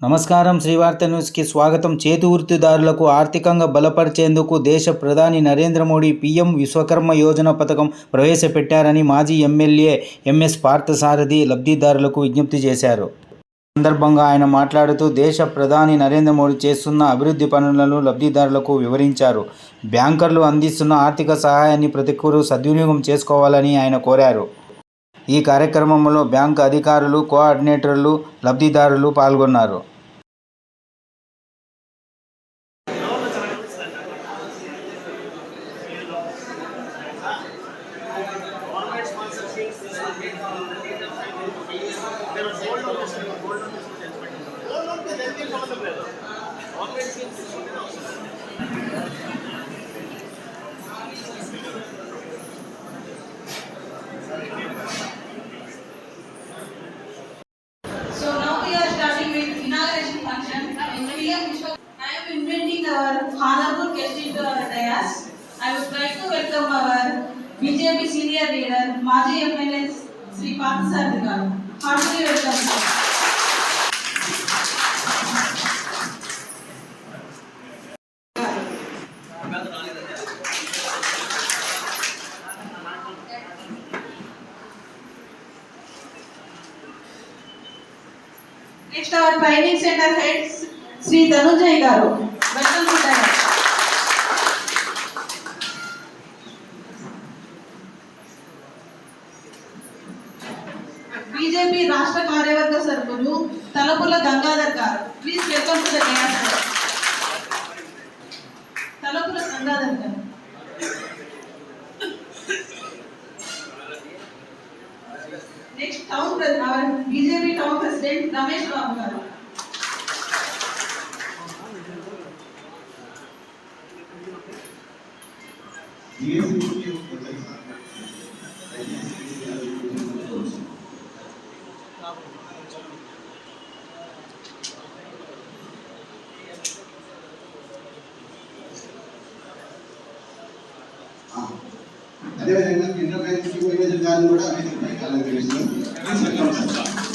నమస్కారం శ్రీవార్త న్యూస్కి స్వాగతం. చేతి వృత్తిదారులకు ఆర్థికంగా బలపరిచేందుకు దేశ ప్రధాని నరేంద్ర మోడీ పీఎం విశ్వకర్మ యోజన పథకం ప్రవేశపెట్టారని మాజీ ఎమ్మెల్యే ఎంఎస్ పార్థసారథి లబ్ధిదారులకు విజ్ఞప్తి చేశారు. సందర్భంగా ఆయన మాట్లాడుతూ దేశ ప్రధాని నరేంద్ర మోడీ చేస్తున్న అభివృద్ధి పనులను లబ్ధిదారులకు వివరించారు. బ్యాంకర్లు అందిస్తున్న ఆర్థిక సహాయాన్ని ప్రతి ఒక్కరూ సద్వినియోగం చేసుకోవాలని ఆయన కోరారు. ఈ కార్యక్రమంలో బ్యాంకు అధికారులు కోఆర్డినేటర్లు లబ్ధిదారులు పాల్గొన్నారు. Next our training center head Shri Dhananjay గారు. బీజేపీ రాష్ట్ర కార్యవర్గ సభ్యులు తలపుల గంగాధర్ గారు. ప్లీజ్ వెల్కమ్ టు ద తలపుల గంగాధర్ గారు. Town our BJP town president Ramesh Babu గారు అదేవిధంగా కేంద్ర బ్యాంక్ మేనేజర్ గారిని కూడా వేదికపైకి అలంకరిస్తున్నాం ప్లీజ్ どうぞ。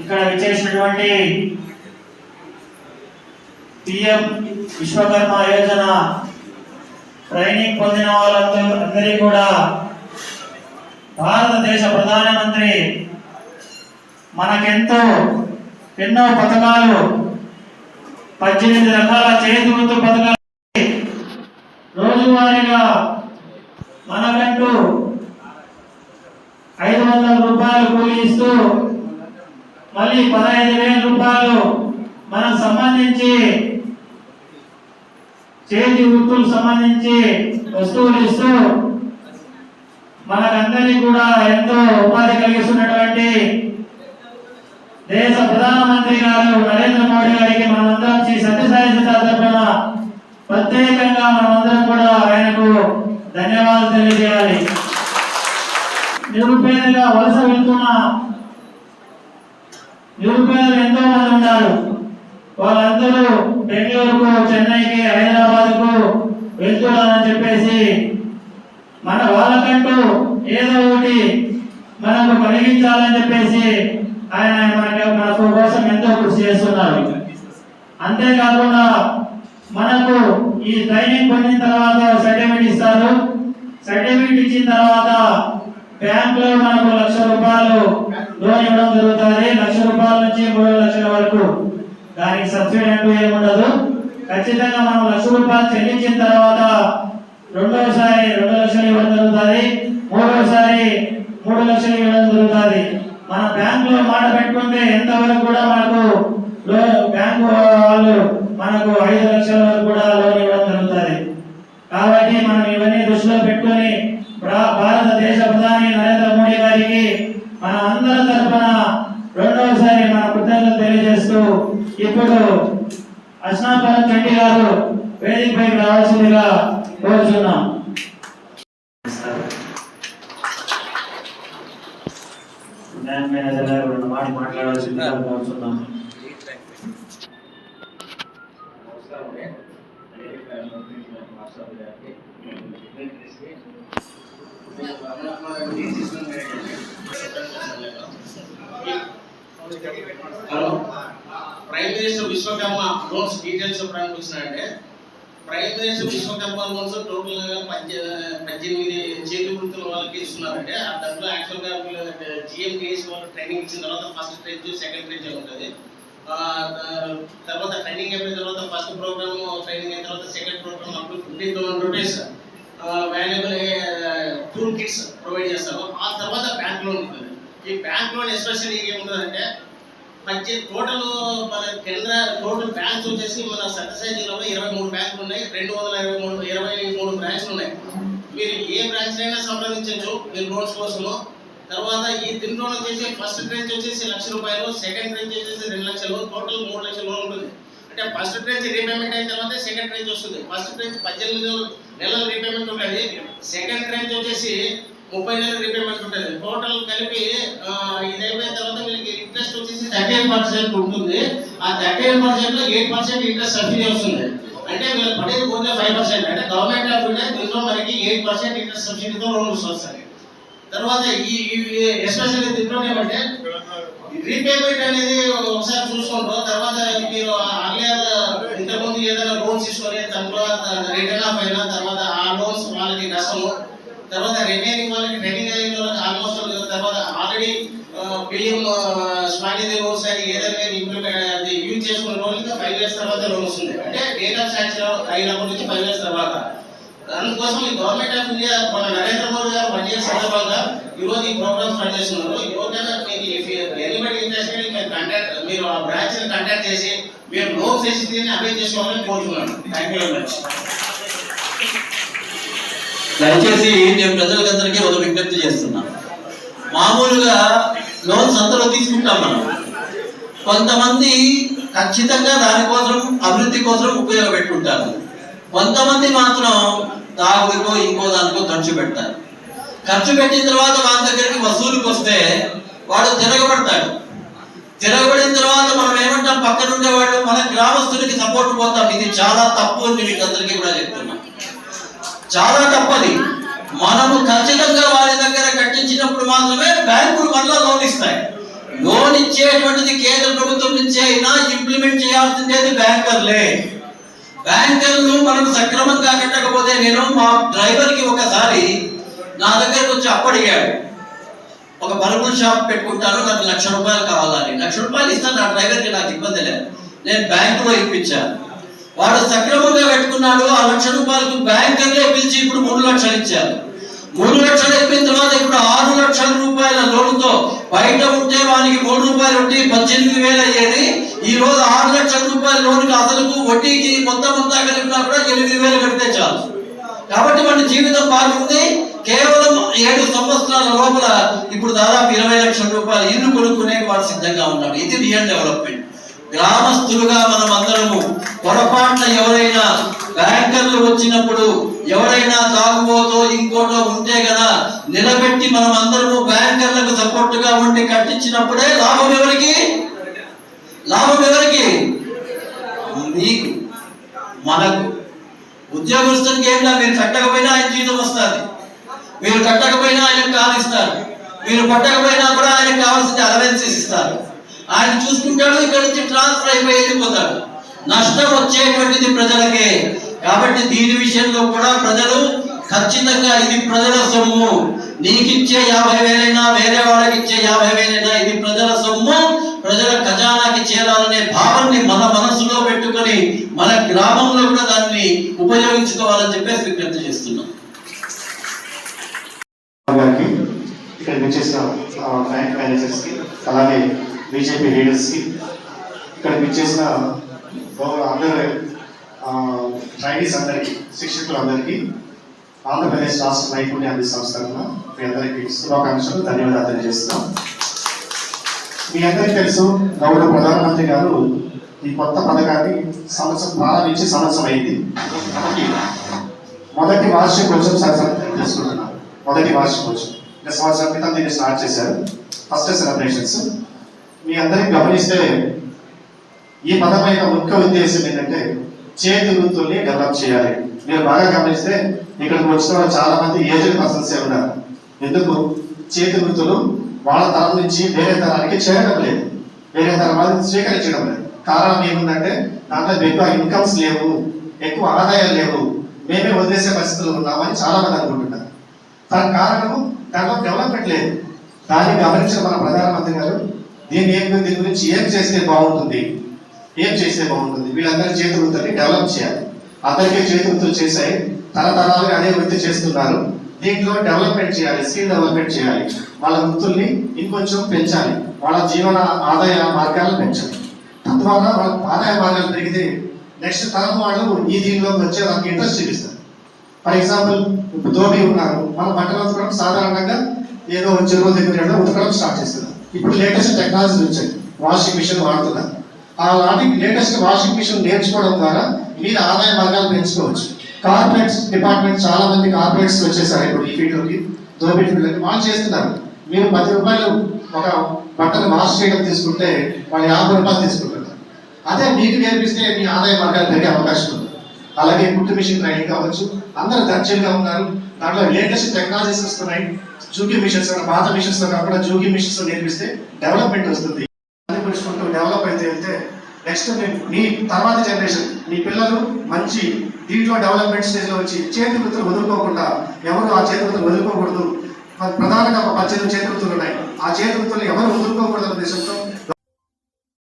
ఇక్కడ విచ్చేసినటువంటి పిఎం విశ్వకర్మ యోజన ట్రైనింగ్ పొందిన వాళ్ళందరూ అందరికీ కూడా భారతదేశ ప్రధానమంత్రి మనకెంతో ఎన్నో పథకాలు పద్దెనిమిది రకాల చేతి వృత్తి పథకాలు రోజువారీగా మనకంటూ ఐదు వందల రూపాయలు కూలి ఇస్తూ మళ్ళీ పదహైదు వేల రూపాయలు మనకు సంబంధించి చేతి వృత్తులు సంబంధించి వస్తువులు ఇస్తూ మనకందరికీ కూడా ఎంతో ఉపాధి కలిగిస్తున్నటువంటి దేశ ప్రధానమంత్రి గారు నరేంద్ర మోడీ గారికి మనమందరం శ్రీ సత్యసాయి తరఫున ప్రత్యేకంగా మనమందరం కూడా ఆయనకు ధన్యవాదాలు తెలియజేయాలి. నిరుపేదగా వలస వెళ్తున్న నిరుపేదలు ఎంతో మంది ఉన్నారు వాళ్ళందరూ బెంగళూరుకు చెన్నైకి హైదరాబాద్కు వెళ్తున్నారని చెప్పేసి మన వాళ్ళకంటూ ఏదో ఒకటి మనకు కలిగించాలని చెప్పేసి ఆయన మనకు మనకు కోసం ఎంతో కృషి చేస్తున్నారు. అంతేకాకుండా మనకు ఈ ట్రైనింగ్ పొందిన తర్వాత సర్టిఫికేట్ ఇస్తారు. సర్టిఫికేట్ ఇచ్చిన తర్వాత బ్యాంకులో మనకు లక్ష రూపాయలు లోన్ ఇవ్వడం జరుగుతుంది. లక్ష రూపాయల నుంచి మూడు లక్షల వరకు. దానికి సబ్సిడీ అంటూ ఏముండదు ఖచ్చితంగా మనం లక్ష రూపాయలు చెల్లించిన తర్వాత రెండవసారి రెండు లక్షలు ఇవ్వడం జరుగుతుంది. మూడవసారి మూడు లక్షలు ఇవ్వడం జరుగుతుంది. మన బ్యాంక్లో మాట పెట్టుకుంటే ఎంతవరకు కూడా మనకు బ్యాంకు వాళ్ళు మనకు ఐదు లక్షల వరకు కూడా లోన్ ఇవ్వడం జరుగుతుంది కాబట్టి మనం ఇవన్నీ దృష్టిలో పెట్టుకొని భా- భారతదేశ ప్రధాని నరేంద్ర మోడీ గారికి మన అందరి తరఫున రెండవసారి మన కృతజ్ఞతలు తెలియజేస్తూ ఇప్పుడు అశ్నాపురం చెట్టి గారు వేదికపైకి రావాల్సిందిగా కోరుచున్నాం బ్యాంక్ మేనేజర్ గారు రెండు మాటలు మాట్లాడాల్సిందిగా కోరుచున్నాం hello. Prime minister Vishwakarma loans details వచ్చినాయంటే ప్రైమ్ విశ్వ విశ్వకర్మ లోన్స్ టోటల్గా పద్దెనిమిది చేతి వృత్తుల వాళ్ళకి ఇస్తున్నారంటే ఆ దాంట్లో యాక్చువల్గా జిఎండిఎస్ వాళ్ళు ట్రైనింగ్ ఇచ్చిన తర్వాత ఫస్ట్ ట్రెంచ్ సెకండ్ ట్రెంచ్ ఉంటుంది. తర్వాత ట్రైనింగ్ అయిపోయిన తర్వాత ఫస్ట్ ప్రోగ్రామ్ ట్రైనింగ్ అయిన తర్వాత సెకండ్ ప్రోగ్రామ్ అప్పుడు fifteen thousand rupees valuable tool kits provide చేస్తారు. ఆ తర్వాత బ్యాంక్ లోన్ ఉంటుంది. ఈ బ్యాంక్ లోన్ ఎస్పెషల్లీ ఏముంటుందంటే మంచి టోటల్ మన కేంద్ర టోటల్ బ్యాంక్స్ వచ్చేసి మన సత్యసాయి జిల్లాలో ఇరవై మూడు బ్యాంకులు ఉన్నాయి. రెండు వందల ఇరవై మూడు ఇరవై మూడు బ్రాంచ్లు ఉన్నాయి. మీరు ఏ బ్రాంచ్ అయినా సంప్రదించవచ్చు మీరు లోన్స్ కోసము. తర్వాత ఈ దీంట్లో వచ్చేసి ఫస్ట్ ట్రెంచ్ వచ్చేసి లక్ష రూపాయలు సెకండ్ ట్రెంచ్ వచ్చేసి రెండు లక్షలు టోటల్ మూడు లక్షల లోన్ ఉంటుంది. అంటే ఫస్ట్ ట్రెంచ్ రీపేమెంట్ అయిన తర్వాత సెకండ్ ట్రెంచ్ వస్తుంది. ఫస్ట్ ట్రెంచ్ పద్దెనిమిది నెలల రీపేమెంట్ ఉంటుంది. సెకండ్ ట్రెంచ్ వచ్చేసి ముప్పై నెలల రీపేమెంట్ ఉంటుంది టోటల్ కలిపి ఆ, ఇది అయిపోయిన తర్వాత మీకు ఇంట్రెస్ట్ వచ్చేసి థర్టీ ఎయిట్ పర్సెంట్ ఉంటుంది. ఆ థర్టీ ఎయిట్ పర్సెంట్లో ఎయిట్ పర్సెంట్ ఇంట్రెస్ట్ సబ్సిడీ వస్తుంది. అంటే వీళ్ళు పడేది పోతే ఫైవ్ పర్సెంట్ అంటే గవర్నమెంట్ ఆఫ్ ఇండియా దీంట్లో మనకి ఎయిట్ పర్సెంట్ ఇంట్రెస్ట్ సబ్సిడీతో లోన్స్ వస్తాయి తర్వాత ఈ ఎస్పెషల్లీ దీంట్లో ఏమంటే రీపేమెంట్ అనేది ఒకసారి చూసుకుంటారు. తర్వాత మీరు అర్లియర్ ఇంతకుముందు ఏదైనా లోన్స్ తీసుకొని తర్వాత రిటర్న్ ఆఫ్ అయినా తర్వాత ఆ లోన్స్ వాళ్ళకి నష్టము. తర్వాత రిమైనింగ్ వాళ్ళకి ట్రైనింగ్ అయిన వాళ్ళకి ఆల్మోస్ట్ తర్వాత ఆల్రెడీ పిఎం స్వానిధి లోన్స్ అని ఏదైనా ఇంప్లిమెంట్ అది యూజ్ చేసుకున్న వాళ్ళకి ఫైవ్ ఇయర్స్ తర్వాత లోన్ వస్తుంది. అంటే డేట్ ఆఫ్ శాంక్షన్ అయినప్పటి నుంచి ఫైవ్ ఇయర్స్ తర్వాత. అందుకోసం ఈ గవర్నమెంట్ ఆఫ్ ఇండియా మన నరేంద్ర మోడీ గారు పనిచేసే సందర్భంగా ఈ ప్రోగ్రామ్ స్టార్ట్ చేస్తున్నారు. ఎవరికైనా మీకు ఎనిమిది ఇంట్రెస్ట్ మీరు కాంటాక్ట్ మీరు ఆ బ్రాంచ్ని కాంటాక్ట్ చేసి మీరు లోన్ ఫెసిలిటీని అప్లై చేసుకోవాలని కోరుతున్నాను. థ్యాంక్ యూ వెరీ మచ్ దయచేసి నేను ప్రజలకందరికీ ఒక విజ్ఞప్తి చేస్తున్నా. మామూలుగా లోన్స్ అందరూ తీసుకుంటాం మనం. కొంతమంది ఖచ్చితంగా దానికోసం అభివృద్ధి కోసం ఉపయోగపెట్టుకుంటారు. కొంతమంది మాత్రం తాగుడికో ఇంకో దానికో ఖర్చు పెడతారు. ఖర్చు పెట్టిన తర్వాత వాళ్ళ దగ్గరికి వసూలుకి వస్తే వాడు తిరగబడతాడు. తిరగబడిన తర్వాత మనం ఏమంటాం? పక్కన ఉండేవాళ్ళు మన గ్రామస్తులకి సపోర్ట్ పోతాం. ఇది చాలా తప్పు అని మీకు అందరికీ కూడా చెప్తున్నాం. చాలా తప్పది. మనము ఖచ్చితంగా వారి దగ్గర కట్టించినప్పుడు మాత్రమే బ్యాంకులు మళ్ళా లోన్ ఇస్తాయి. లోన్ ఇచ్చేటువంటిది కేంద్ర ప్రభుత్వం నుంచి అయినా ఇంప్లిమెంట్ చేయాల్సిందేది బ్యాంకర్లే. బ్యాంకర్లు మనం సక్రమంగా కట్టకపోతే నేను మా డ్రైవర్కి ఒకసారి నా దగ్గరకు వచ్చి అప్పడిగాడు. ఒక బల్బుల్ షాప్ పెట్టుకుంటాను నాకు లక్ష రూపాయలు కావాలని. లక్ష రూపాయలు ఇస్తాను నా డ్రైవర్కి నాకు ఇబ్బంది లేదు. నేను బ్యాంకులో ఇప్పించాను. వాడు సక్రమంగా పెట్టుకున్నాడు ఆ లక్ష రూపాయలకు బ్యాంకర్లే పిలిచి ఇప్పుడు మూడు లక్షలు ఇచ్చారు. మూడు లక్షలు అయిపోయిన తర్వాత ఇప్పుడు ఆరు లక్షల రూపాయల లోనుతో బయట ఉంటే వానికి మూడు రూపాయలు వడ్డీ పద్దెనిమిది వేలు అయ్యేది. ఈ రోజు ఆరు లక్షల రూపాయల లోనుకి అసలుకు వడ్డీకి మొత్తం అంతా కలిపినా కూడా ఎనిమిది వేలు కడితే చాలు. కాబట్టి మన జీవితం బాగుంది. కేవలం ఏడు సంవత్సరాల లోపల ఇప్పుడు దాదాపు ఇరవై లక్షల రూపాయలు ఇల్లు కొనుక్కునే వాడు సిద్ధంగా ఉన్నాడు. ఇది రియల్ డెవలప్మెంట్. గ్రామస్తులుగా మనం అందరము పొరపాట్ల ఎవరైనా బ్యాంకర్లు వచ్చినప్పుడు ఎవరైనా తాగుబోతో ఇంకోటో ఉంటే కదా నిలబెట్టి మనం అందరము బ్యాంకర్లకు సపోర్టుగా ఉండి కట్టించినప్పుడే లాభం ఎవరికి? లాభం ఎవరికి? మీకు మనకు. ఉద్యోగస్తునికి ఏంటా మీరు కట్టకపోయినా ఆయన జీతం వస్తుంది. మీరు కట్టకపోయినా ఆయన కాలు ఇస్తారు. మీరు పట్టకపోయినా కూడా ఆయనకు కావాల్సిన అలవెన్సెస్ ఇస్తారు. ఆయన చూసుకుంటాడు ఇక్కడ నుంచి ట్రాన్స్ఫర్ అయిపోయి వెళ్ళిపోతాడు. నష్టం వచ్చేటువంటిది ప్రజలకే. కాబట్టి దీని విషయంలో కూడా ప్రజలు ఖచ్చితంగా ఇది ప్రజల సొమ్ము. నీకిచ్చే యాభై వేలైనా వేరే వాళ్ళకి ఇచ్చే యాభై వేలైనా ఇది ప్రజల సొమ్ము. ప్రజల ఖజానాకి చేరాలనే భావాన్ని మన మనసులో పెట్టుకొని మన గ్రామంలో కూడా దాన్ని ఉపయోగించుకోవాలని చెప్పేసి విజ్ఞప్తి చేస్తున్నాం. ఇక్కడ వచ్చేసిన బ్యాంక్ అలాగే బీజేపీ లీడర్స్కి ఇక్కడ వచ్చేసిన అందరు ట్రైనీస్ అందరికి శిక్షకులందరికీ ఆంధ్రప్రదేశ్ రాష్ట్ర నైపుణ్య అభివృద్ధి సంస్థ మీ అందరికీ శుభాకాంక్షలు ధన్యవాదాలు తెలియజేస్తున్నాం. మీ అందరికీ తెలుసు గౌరవ ప్రధానమంత్రి గారు ఈ కొత్త పథకాన్ని సంవత్సరం ప్రారంభించి సంవత్సరం అయింది. మనకి మొదటి వార్షికోత్సవం సెలబ్రేట్ చేసుకుంటున్నాం. మొదటి వార్షికోత్సవం ఇంకా సంవత్సరం క్రితం దీన్ని స్టార్ట్ చేశారు. First celebrations. మీ అందరికి గమనిస్తే ఈ పదమైన ముఖ్య ఉద్దేశం ఏంటంటే చేతి వృత్తుల్ని డెవలప్ చేయాలి. మీరు బాగా గమనిస్తే ఇక్కడికి వచ్చిన వాళ్ళు చాలా మంది ఏజ్డ్ పర్సన్స్ ఉన్నారు. ఎందుకు? చేతి వృత్తులు వాళ్ళ తరం నుంచి వేరే తరానికి చేయడం లేదు. వేరే తరం వాళ్ళని స్వీకరించడం లేదు. కారణం ఏముందంటే దాంట్లో ఎక్కువ ఇన్కమ్స్ లేవు ఎక్కువ ఆదాయాలు లేవు. మేమే వదిలేసే పరిస్థితులు ఉన్నామని చాలా మంది అనుకుంటున్నారు. దానికి కారణము దాంట్లో డెవలప్మెంట్ లేదు. దాన్ని గమనించిన మన ప్రధానమంత్రి గారు దీన్ని ఏం దీని గురించి ఏం చేస్తే బాగుంటుంది? ఏం చేస్తే బాగుంటుంది? వీళ్ళందరి చేతి డెవలప్ చేయాలి. అందరికీ చేతి వృత్తులు చేశాయి తరతరాలుగా అదే వృత్తి చేస్తున్నారు. దీంట్లో డెవలప్మెంట్ చేయాలి స్కిల్ డెవలప్మెంట్ చేయాలి. వాళ్ళ వృత్తుల్ని ఇంకొంచెం పెంచాలి. వాళ్ళ జీవన ఆదాయ మార్గాలను పెంచాలి. తద్వారా వాళ్ళ ఆదాయ మార్గాలు పెరిగితే నెక్స్ట్ తరం వాళ్ళు ఈ దీనిలోకి వచ్చే వాళ్ళకి ఇంట్రెస్ట్ చూపిస్తారు. ఫర్ ఎగ్జాంపుల్ ధోబీ ఉన్నారు. మన బట్టలు ఉతకడం సాధారణంగా ఏదో చెరువు దగ్గర ఉతకడం స్టార్ట్ చేస్తారు. ఇప్పుడు లేటెస్ట్ టెక్నాలజీ వచ్చాయి వాషింగ్ మిషన్ వాడుతున్నారు అలాంటి లేటెస్ట్ వాషింగ్ మిషన్ నేర్చుకోవడం ద్వారా మీరు ఆదాయ మార్గాలు పెంచుకోవచ్చు. కార్పొరేట్స్ డిపార్ట్మెంట్ చాలా మంది కార్పొరేట్స్ వచ్చేసారు ఇప్పుడు ఈ ఫీల్డ్లోకి ధోబి ఫీల్డ్లోకి వాళ్ళు చేస్తున్నారు. మీరు పది రూపాయలు ఒక బట్టలు వాష్ చేయడం తీసుకుంటే వాళ్ళు యాభై రూపాయలు తీసుకుంటున్నారు అదే మీకు నేర్పిస్తే మీ ఆదాయ మార్గాలు పెరిగే అవకాశం ఉంది. అలాగే కుట్టు మిషన్ ట్రైనింగ్ కావచ్చు. అందరూ దర్జీలుగా ఉన్నారు. దాంట్లో లేటెస్ట్ టెక్నాలజీస్ వస్తున్నాయి. జూకి మిషన్స్ పాత మిషన్స్ కాకుండా జూకి మిషన్స్ నేర్పిస్తే డెవలప్మెంట్ వస్తుంది. డెవలప్ అయితే వెళ్తే నెక్స్ట్ నీ తర్వాత జనరేషన్ నీ పిల్లలు మంచి దీంట్లో డెవలప్మెంట్ స్టేజ్లో వచ్చి చేతి వృత్తులు వదులుకోకుండా ఎవరు ఆ చేతి వృత్తులు వదులుకోకూడదు. ప్రధానంగా పద్దెనిమిది చేతి వృత్తులు ఉన్నాయి. ఆ చేతి వృత్తులు ఎవరు వదులుకోకూడదు అనే ఉద్దేశంతో